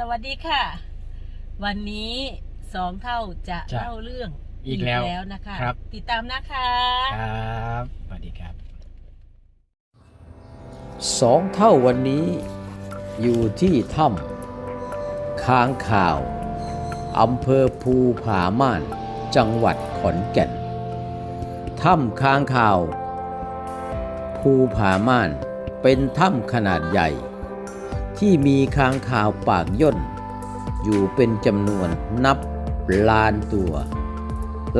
สวัสดีค่ะ วันนี้สองเท่าจะจะ เล่าเรื่องอีกแล้ว นะคะ ครับ ติดตามนะคะ ครับสวัสดีครับ สองเท่าวันนี้อยู่ที่ถ้ำค้างข่าวอำเภอภูผาม่าน จังหวัดขอนแก่นถ้ำค้างข่าว ภูผาม่านเป็นถ้ำขนาดใหญ่ ที่มีค้างข่าวปากย่น อยู่เป็นจำนวนนับล้านตัว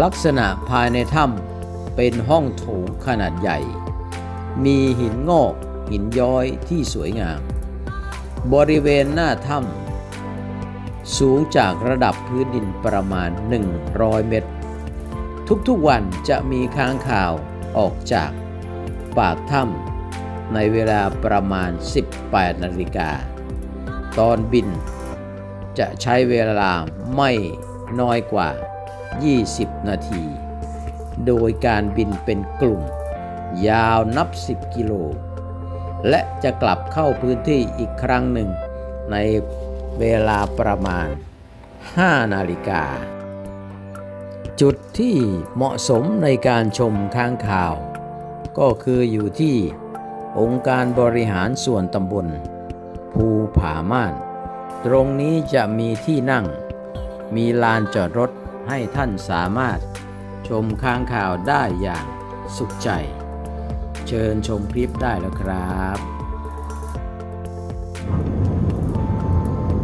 ลักษณะภายในถ้ำเป็นห้องโถงขนาดใหญ่ มีหินงอกหินย้อยที่สวยงาม บริเวณหน้าถ้ำสูงจากระดับพื้นดินประมาณ 100 เมตร ทุกๆวันจะมีค้างข่าวออกจากปากถ้ำ ในเวลาประมาณ 18 นาฬิกา ตอนบินจะใช้เวลาไม่น้อยกว่า 20 นาที โดยการบินเป็นกลุ่ม ยาวนับ 10 กิโล และจะกลับเข้าพื้นที่อีกครั้งหนึ่ง ในเวลาประมาณ 5 นาฬิกา จุดที่เหมาะสมในการชมค้างข่าว ก็คืออยู่ที่ องค์การบริหารส่วนตำบล ภูผาม่าน ตรงนี้จะมีที่นั่ง มีลานจอดรถให้ท่านสามารถชมค้างข่าวได้อย่างสุขใจ เชิญชมคลิปได้แล้วครับ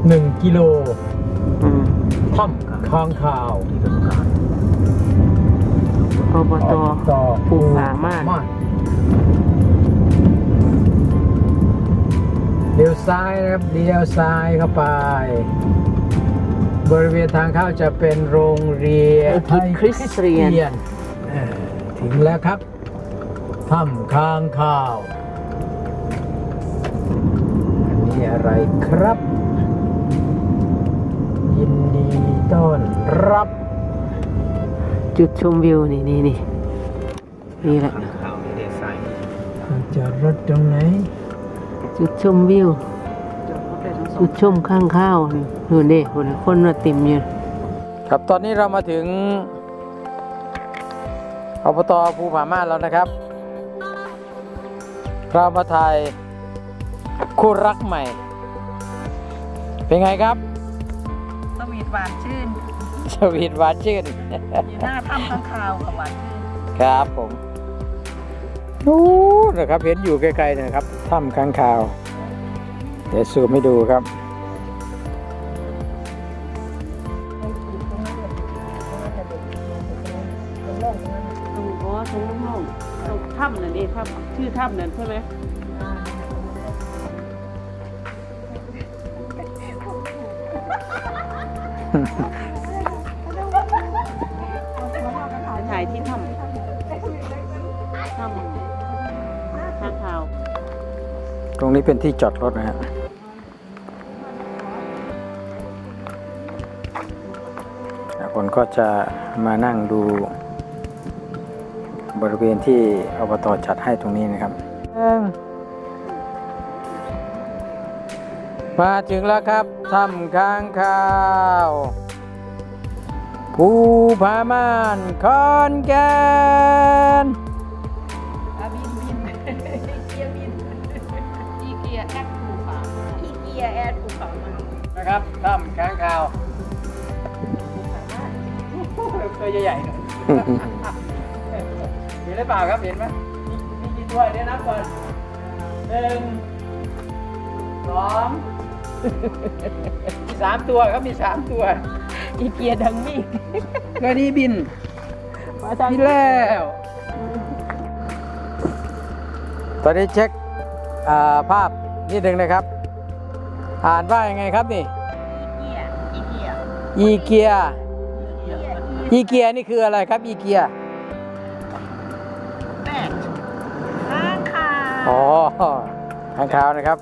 หนึ่งกิโลถ้ำค้างคาวอบตต่อภูผาม่าน เลี้ยวซ้ายนะครับเลี้ยวซ้ายเข้าไป บริเวณทางเข้าจะเป็นโรงเรียนอุทิศคริสเตียนเอ่อถึงแล้วครับถ้ำค้างคาวอันนี้อะไรครับ ยินดีต้อนรับ จุดชมวิวนี่นี่นี่นี่แหละจอดรถตรงไหน จุดชมวิว จุดชมข้างข้าวนี่นู่นนี่คนคนมาติมอยู่ครับตอนนี้เรามาถึงอบตภูผาม่านแล้วนะครับ เรามาถ่ายคู่รักใหม่ เป็นไงครับสวีทหวานชื่นสวีทหวานชื่นอยู่หน้าถ้ำข้างคาวกับหวานชื่น ครับผม นู้นนะครับเห็นอยู่ไกลๆนะครับถ้ำค้างคาว เดี๋ยวซูมให้ดูครับตรงอ๋อตรงโล่งๆตรงถ้ำนั่นเองถ้ำชื่อถ้ำนั่นใช่ไหมถ่ายที่ถ้ำถ้ำ ข้างคาวตรงนี้เป็นที่จอดรถนะฮะคนก็จะมานั่งดูบริเวณที่อบตจัดให้ตรงนี้นะครับ มาถึงแล้วครับถ้ำค้างคาวภูผาม่านคอนแกน นะครับถ้ำค้างคาวตัวใหญ่ๆหน่อยเห็นหรือเปล่าครับเห็นไหมมีมีกี่ตัวเดี๋ยวนับก่อนหนึ่งสองมีสามตัวครับมีสามตัว อีเกียดังมีตัวนี้บินมาทางบินแล้วตอนนี้เช็คอ่าภาพนิดหนึ่งนะครับ อ่านว่ายังไงครับนี่อีเกีย อีเกียอีเกียอีเกียนี่คืออะไรครับอีเกียแปดข้างคาวอ๋อทางเท้านะครับ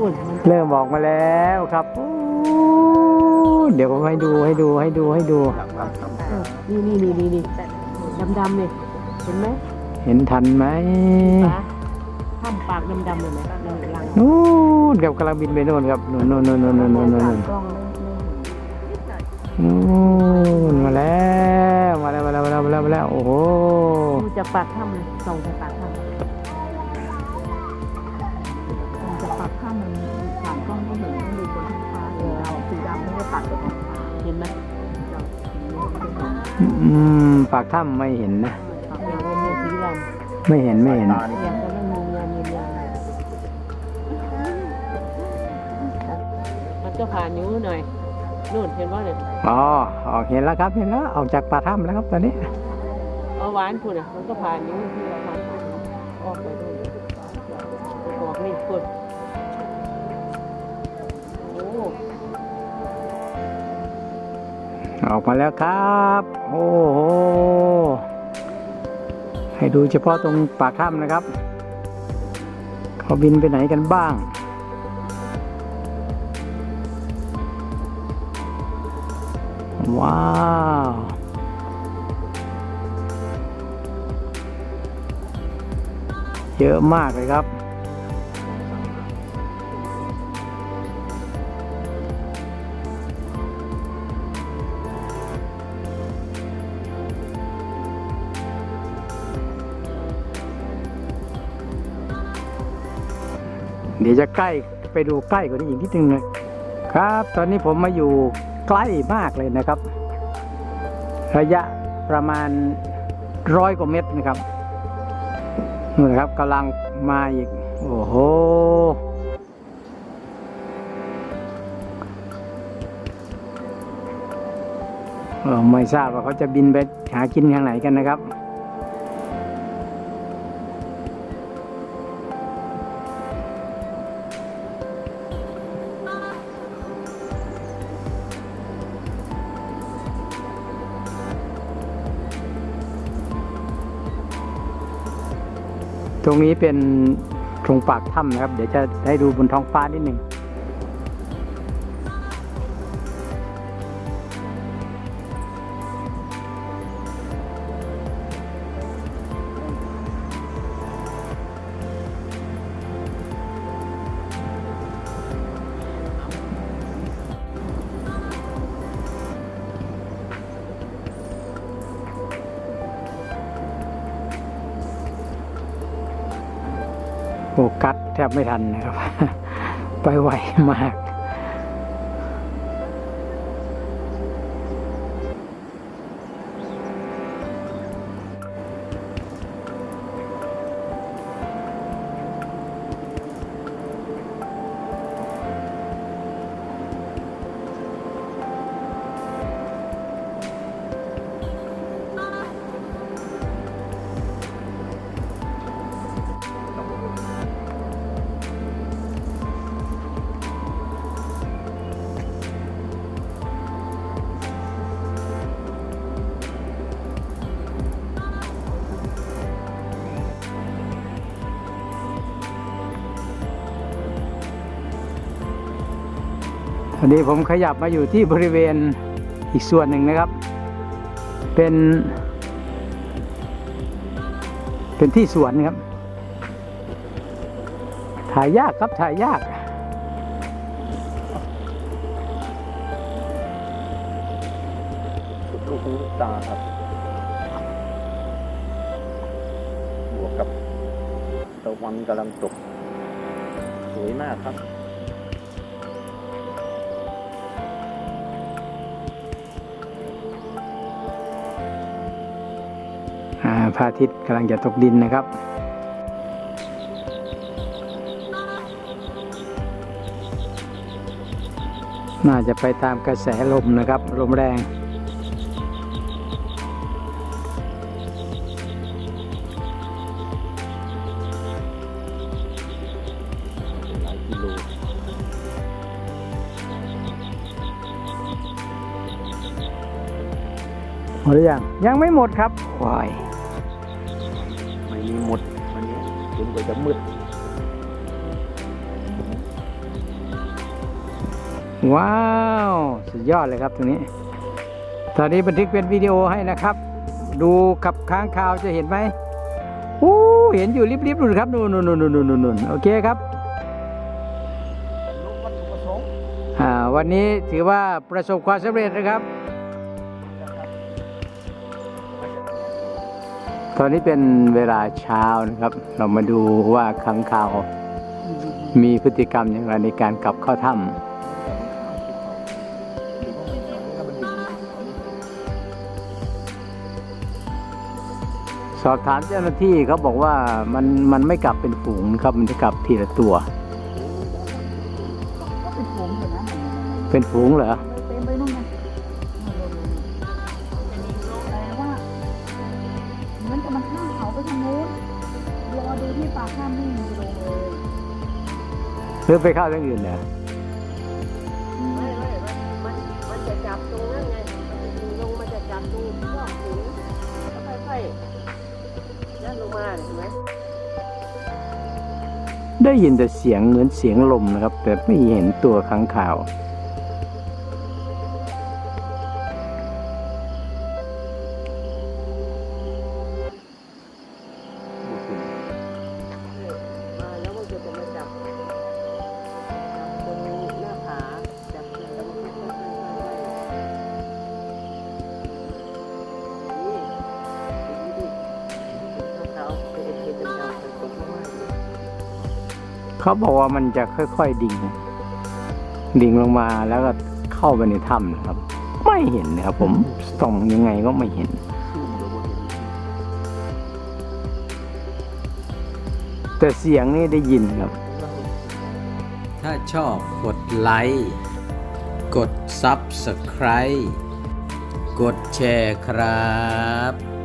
อุ่นเริ่มออกมาแล้วครับอู้เดี๋ยวผมให้ดูให้ดูให้ดูให้ดู นี่นี่นี่นี่นี่ดำๆเนี่ยเห็นไหม เห็นทันไหม ปะถ้ถ้ำปากดำๆเลยไหมนั่นลังนู่นครับกำลังบินไปโน่นครับนู่นนู่นนู่นนู่นนู่นนู่นนู่นกล้องนิดหน่อยนู่นมาแล้วมาแล้วมาแล้วมาแล้วมาแล้วมาแล้วโอ้โหดูจากปากถ้ำเลยส่องจากปากถ้ำจะปัดข้ามมันผ่านกล้องก็เห็นมันดูบนท้องฟ้าเออเราสีดำไม่ได้ปัดบนท้องฟ้าเห็นไหมอืมปากถ้ำไม่เห็นนะไม่เห็นไม่เห็น มันก็ผ่านนิ้วหน่อยนู่นเห็นว่าเนี่ยอ๋อออกเห็นแล้วครับเห็นแล้วออกจากปากถ้ำแล้วครับตอนนี้เอาหวานคุณอะมันก็ผ่านนิ้วที่เราผ่านออกไปด้วยบอกนี่คุณโอ้ออกมาแล้วครับ โอ้โหให้ดูเฉพาะตรงปากถ้ำนะครับเขาบินไปไหนกันบ้าง ว้าวเยอะมากเลยครับ เดี๋ยวจะใกล้ไปดูใกล้กว่านี้อีกนิดนึงนะครับ ตอนนี้ผมมาอยู่ ใกล้มากเลยนะครับ ระยะประมาณร้อยกว่าเมตรนะครับนี่นะครับกำลังมาอีก โอ้โหไม่ทราบว่าเขาจะบินไปหากินทางไหนกันนะครับ ตรงนี้เป็นตรงปากถ้ำนะครับ เดี๋ยวจะให้ดูบนท้องฟ้านิดหนึ่ง แทบไม่ทันนะครับ ไปไวมาก ตอนนี้ผมขยับมาอยู่ที่บริเวณอีกส่วนหนึ่งนะครับ เป็น เป็นที่สวนครับ ถ่ายยากครับถ่ายยากลูกลูกตาครับบวกกับตะวันกำลังตก สวยมากครับ พระอาทิตย์กำลังจะตกดินนะครับน่าจะไปตามกระแสลมนะครับ ลมแรง หมดหรือยัง ยังไม่หมดครับวาย ม่มีหมดวันนี้จนกว่าจะมืดว้าว สุดยอดเลยครับตรงนี้ ตอนนี้บันทึกเป็นวิดีโอให้นะครับ ดูกับค้างคาวจะเห็นไหมอู้เห็นอยู่ริบๆนู่นครับนู่นนู่นนู่นนู่นนู่นนู่นโอเคครับอ่าวันนี้ถือว่าประสบความสำเร็จนะครับ ตอนนี้เป็นเวลาเช้านะครับ เรามาดูว่าค้างคาว มีพฤติกรรมอย่างไรในการกลับเข้าถ้ำสอบถามเจ้าหน้าที่เขาบอกว่ามันมันไม่กลับเป็นฝูงนะครับมันจะกลับทีละตัวก็เป็นผมอยู่นะเป็นฝูงเหรอ หรือไปเข้าทางอื่นเหรอไม่ไม่มันมันจะจับตรงนั้นไงลงมันจะจับตรงช่วงหูแล้วค่อยๆนั่นลงมาเห็นไหมได้ยินแต่เสียงเหมือนเสียงลมนะครับ แต่ไม่เห็นตัวค้างคาว เขาบอกว่ามันจะค่อย ๆ ดิ่ง ดิ่งลงมาแล้วก็เข้าไปในถ้ำนะครับ ไม่เห็นนะครับผมส่องยังไงก็ไม่เห็น แต่เสียงนี่ได้ยินครับ ถ้าชอบกดไลค์กด Subscribe กดแชร์ครับ